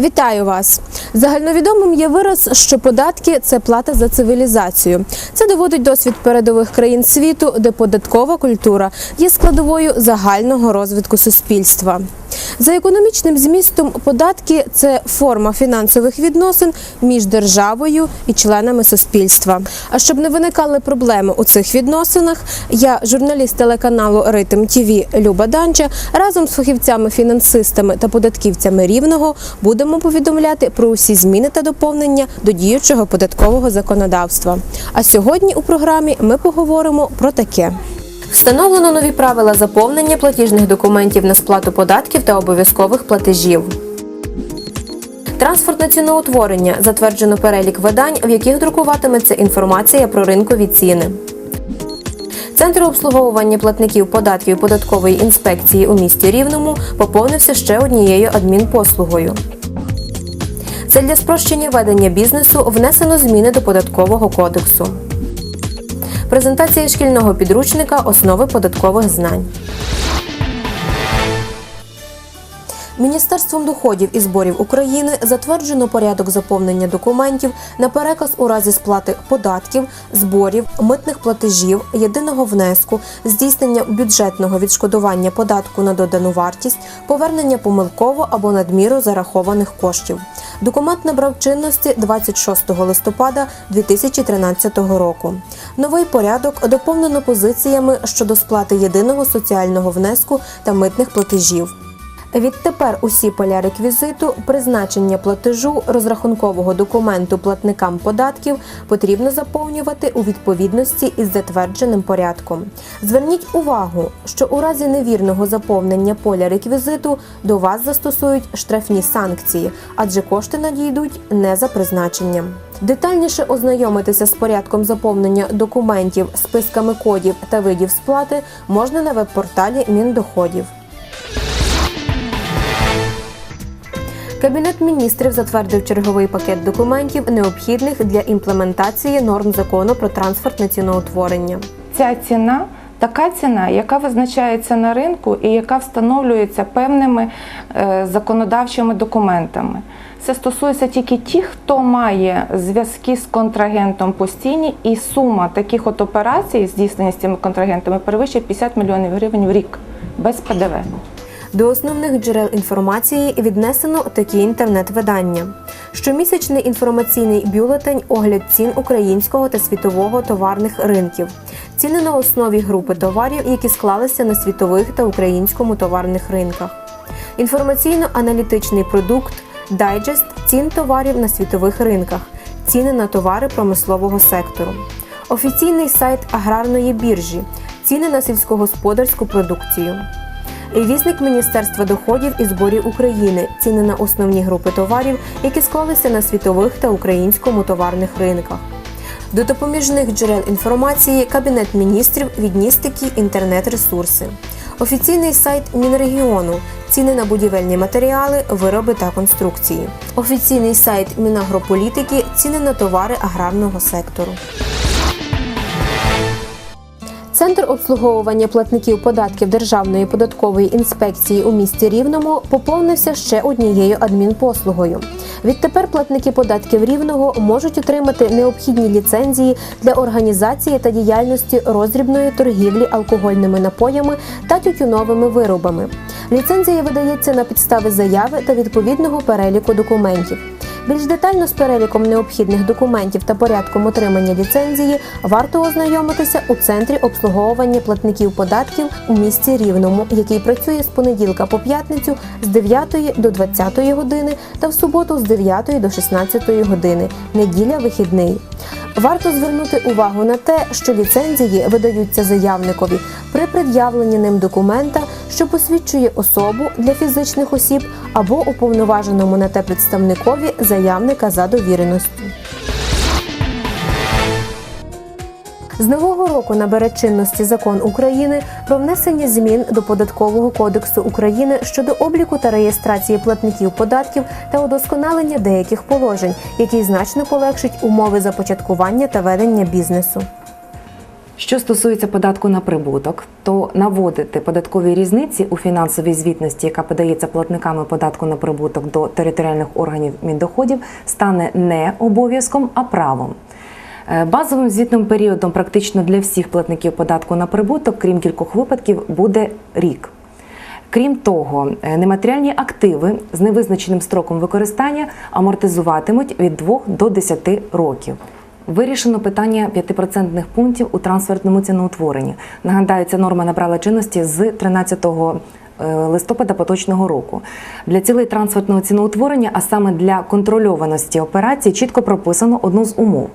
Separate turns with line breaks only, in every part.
Вітаю вас! Загальновідомим є вираз, що податки це плата за цивілізацію. Це доводить досвід передових країн світу, де податкова культура є складовою загального розвитку суспільства. За економічним змістом, податки це форма фінансових відносин між державою і членами суспільства. А щоб не виникали проблеми у цих відносинах, я, журналіст телеканалу Ритм ТІВІ Люба Данча, разом з фахівцями-фінансистами та податківцями рівного будемо повідомляти про усі зміни та доповнення до діючого податкового законодавства. А сьогодні у програмі ми поговоримо про таке. Встановлено нові правила заповнення платіжних документів на сплату податків та обов'язкових платежів. Транспортне ціноутворення затверджено перелік видань, в яких друкуватиметься інформація про ринкові ціни. Центр обслуговування платників податків податкової інспекції у місті Рівному поповнився ще однією адмінпослугою. Це для спрощення ведення бізнесу внесено зміни до податкового кодексу. Презентація шкільного підручника Основи податкових знань. Міністерством доходів і зборів України затверджено порядок заповнення документів на переказ у разі сплати податків, зборів, митних платежів, єдиного внеску, здійснення бюджетного відшкодування податку на додану вартість, повернення помилково або надміру зарахованих коштів. Документ набрав чинності 26 листопада 2013 року. Новий порядок доповнено позиціями щодо сплати єдиного соціального внеску та митних платежів. Відтепер усі поля реквізиту, призначення платежу, розрахункового документу платникам податків потрібно заповнювати у відповідності із затвердженим порядком. Зверніть увагу, що у разі невірного заповнення поля реквізиту до вас застосують штрафні санкції, адже кошти надійдуть не за призначенням. Детальніше ознайомитися з порядком заповнення документів, списками кодів та видів сплати можна на веб-порталі Міндоходів. Кабінет міністрів затвердив черговий пакет документів, необхідних для імплементації норм закону про транспортне ціноутворення.
Ця ціна така ціна, яка визначається на ринку і яка встановлюється певними е, законодавчими документами. Це стосується тільки тих, хто має зв'язки з контрагентом постійні, і сума таких от операцій, здійснення з цими контрагентами, перевищує 50 мільйонів гривень в рік без ПДВ.
До основних джерел інформації віднесено такі інтернет-видання: щомісячний інформаційний бюлетень огляд цін українського та світового товарних ринків, ціни на основі групи товарів, які склалися на світових та українському товарних ринках, інформаційно-аналітичний продукт, дайджест цін товарів на світових ринках, ціни на товари промислового сектору, офіційний сайт аграрної біржі, ціни на сільськогосподарську продукцію. Вісник Міністерства доходів і зборів України ціни на основні групи товарів, які склалися на світових та українському товарних ринках. До допоміжних джерел інформації Кабінет міністрів відніс такі інтернет-ресурси. Офіційний сайт Мінрегіону ціни на будівельні матеріали, вироби та конструкції. Офіційний сайт Мінагрополітики ціни на товари аграрного сектору. Центр обслуговування платників податків Державної податкової інспекції у місті Рівному поповнився ще однією адмінпослугою. Відтепер платники податків рівного можуть отримати необхідні ліцензії для організації та діяльності роздрібної торгівлі алкогольними напоями та тютюновими виробами. Ліцензія видається на підстави заяви та відповідного переліку документів. Більш детально з переліком необхідних документів та порядком отримання ліцензії варто ознайомитися у центрі обслуговування платників податків у місті Рівному, який працює з понеділка по п'ятницю з 9 до 20 години та в суботу з 9 до 16 години. Неділя вихідний. Варто звернути увагу на те, що ліцензії видаються заявникові при пред'явленні ним документа, що посвідчує особу для фізичних осіб або уповноваженому на те представникові заявника за довіреністю. З нового року набере чинності закон України про внесення змін до податкового кодексу України щодо обліку та реєстрації платників податків та удосконалення деяких положень, який значно полегшить умови започаткування та ведення бізнесу.
Що стосується податку на прибуток, то наводити податкові різниці у фінансовій звітності, яка подається платниками податку на прибуток до територіальних органів міндоходів, стане не обов'язком, а правом. Е, Базовим звітним періодом практично для всіх платників податку на прибуток, крім кількох випадків, буде рік. Крім того, е, нематеріальні активи з невизначеним строком використання амортизуватимуть від 2 до 10 років. Вирішено питання 5% пунктів у трансфертному ціноутворенні. Нагадаю, ця норма набрала чинності з 13 е, листопада поточного року. Для цілей трансфертного ціноутворення, а саме для контрольованості операцій, чітко прописано одну з умов.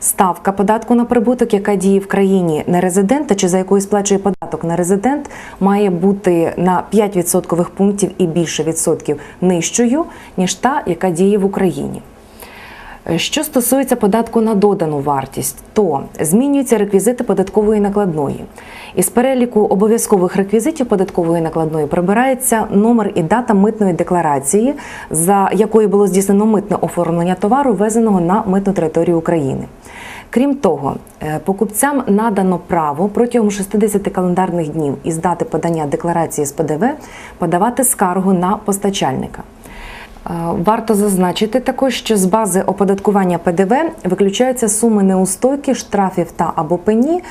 Ставка податку на прибуток, яка діє в країні нерезидента чи за якою сплачує податок нерезидент, має бути на 5 відсоткових пунктів і більше відсотків нижчою, ніж та, яка діє в Україні. Що стосується податку на додану вартість, то змінюються реквізити податкової накладної. Із переліку обов'язкових реквізитів податкової накладної прибирається номер і дата митної декларації, за якою було здійснено митне оформлення товару, ввезеного на митну територію України. Крім того, е, покупцям надано право протягом 60 календарних днів із дати подання декларації з ПДВ подавати скаргу на постачальника. Е, Варто зазначити також, що з бази оподаткування ПДВ виключаються суми неустойки, штрафів та або пені,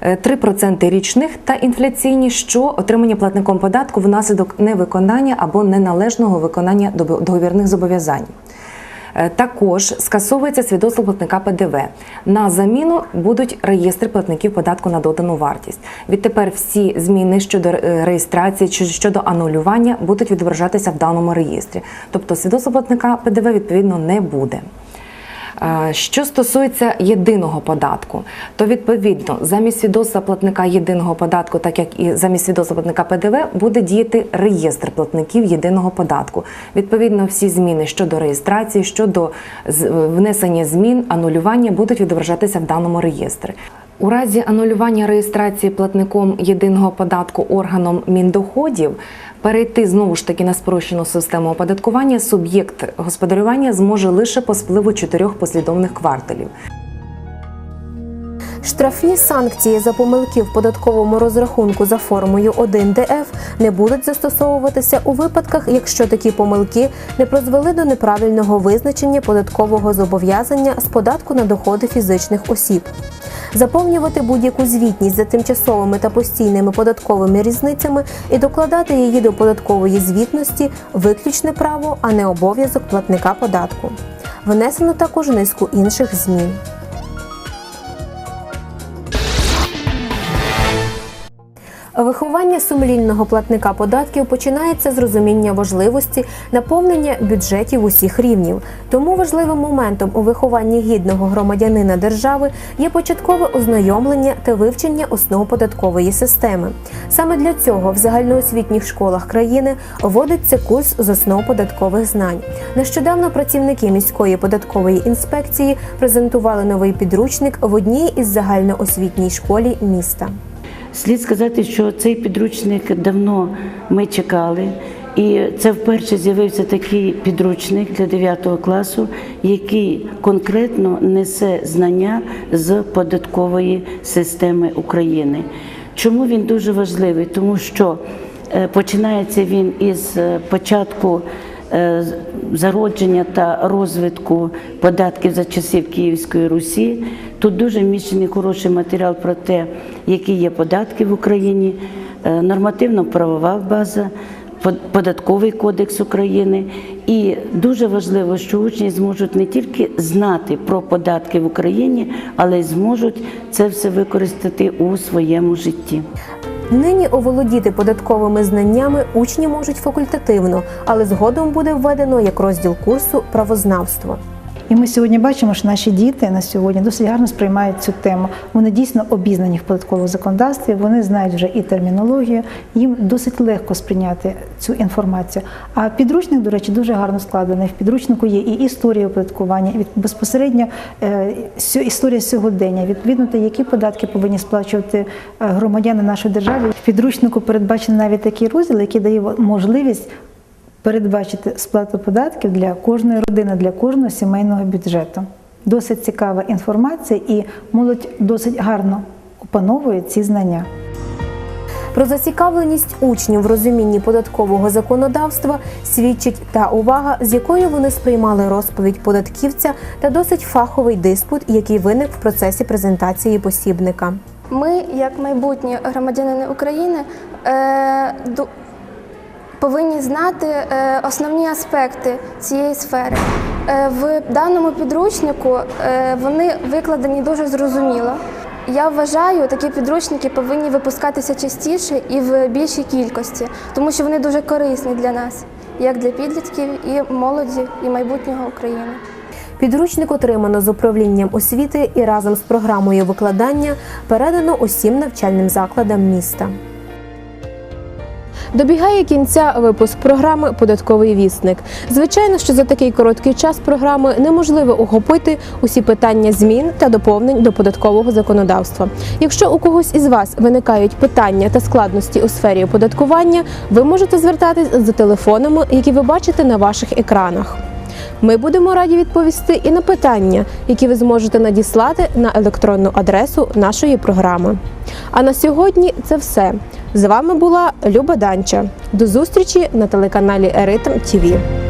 е, 3% річних та інфляційні, що отримані платником податку внаслідок невиконання або неналежного виконання договірних зобов'язань. Е, Також скасовується свідоцтво платника ПДВ. На заміну будуть реєстри платників податку на додану вартість. Відтепер всі зміни щодо е, реєстрації чи щодо анулювання будуть відображатися в даному реєстрі. Тобто свідоцтво платника ПДВ відповідно не буде. Що стосується єдиного податку, то відповідно замість свідоцтва платника єдиного податку, так як і замість свідоцтва платника ПДВ, буде діяти реєстр платників єдиного податку. Відповідно, всі зміни щодо реєстрації, щодо внесення змін, анулювання будуть відображатися в даному реєстрі. У разі анулювання реєстрації платником єдиного податку органом міндоходів перейти знову ж таки на спрощену систему оподаткування суб'єкт господарювання зможе лише по спливу чотирьох послідовних кварталів.
Штрафні санкції за помилки в податковому розрахунку за формою 1 ДФ не будуть застосовуватися у випадках, якщо такі помилки не призвели до неправильного визначення податкового зобов'язання з податку на доходи фізичних осіб. Заповнювати будь-яку звітність за тимчасовими та постійними податковими різницями і докладати її до податкової звітності виключне право, а не обов'язок платника податку. Внесено також низку інших змін. Виховання сумлінного платника податків починається з розуміння важливості наповнення бюджетів усіх рівнів. Тому важливим моментом у вихованні гідного громадянина держави є початкове ознайомлення та вивчення основ податкової системи. Саме для цього в загальноосвітніх школах країни вводиться курс з основ податкових знань. Нещодавно працівники міської податкової інспекції презентували новий підручник в одній із загальноосвітній школі міста.
Слід сказати, що цей підручник давно ми чекали, і це вперше з'явився такий підручник для 9 класу, який конкретно несе знання з податкової системи України. Чому він дуже важливий? Тому що е, починається він із е, початку зародження та розвитку податків за часів Київської Русі. Тут дуже вміщений хороший матеріал про те, які є податки в Україні, е, нормативно-правова база, податковий кодекс України. І дуже важливо, що учні зможуть не тільки знати про податки в Україні, але й зможуть це все використати у своєму житті.
Нині оволодіти податковими знаннями учні можуть факультативно, але згодом буде введено як розділ курсу правознавство.
І ми сьогодні бачимо, що наші діти на сьогодні досить гарно сприймають цю тему. Вони дійсно обізнані в податковому законодавстві, вони знають вже і термінологію, їм досить легко сприйняти цю інформацію. А підручник, до речі, дуже гарно складений. В підручнику є і історія оподаткування, і безпосередньо е, історія сьогодення, відповідно які податки повинні сплачувати е, громадяни нашої держави. В підручнику передбачений навіть такий розділ, який дає можливість передбачити сплату податків для кожної родини, для кожного сімейного бюджету. Досить цікава інформація, і молодь досить гарно опановує ці знання.
Про зацікавленість учнів в розумінні податкового законодавства свідчить та увага, з якою вони сприймали розповідь податківця та досить фаховий диспут, який виник в процесі презентації посібника.
Ми, як майбутні громадянини України, е, повинні знати е, основні аспекти цієї сфери. Е, В даному підручнику е, вони викладені дуже зрозуміло. Я вважаю, такі підручники повинні випускатися частіше і в більшій кількості, тому що вони дуже корисні для нас, як для підлітків і молоді, і майбутнього України.
Підручник отримано з управлінням освіти і разом з програмою викладання передано усім навчальним закладам міста. Добігає кінця випуск програми Податковий вісник. Звичайно, що за такий короткий час програми неможливо охопити усі питання змін та доповнень до податкового законодавства. Якщо у когось із вас виникають питання та складності у сфері оподаткування, ви можете звертатись за телефонами, які ви бачите на ваших екранах. Ми будемо раді відповісти і на питання, які ви зможете надіслати на електронну адресу нашої програми. А на сьогодні це все. З вами була Люба Данча. До зустрічі на телеканалі Ритм ТІВІ.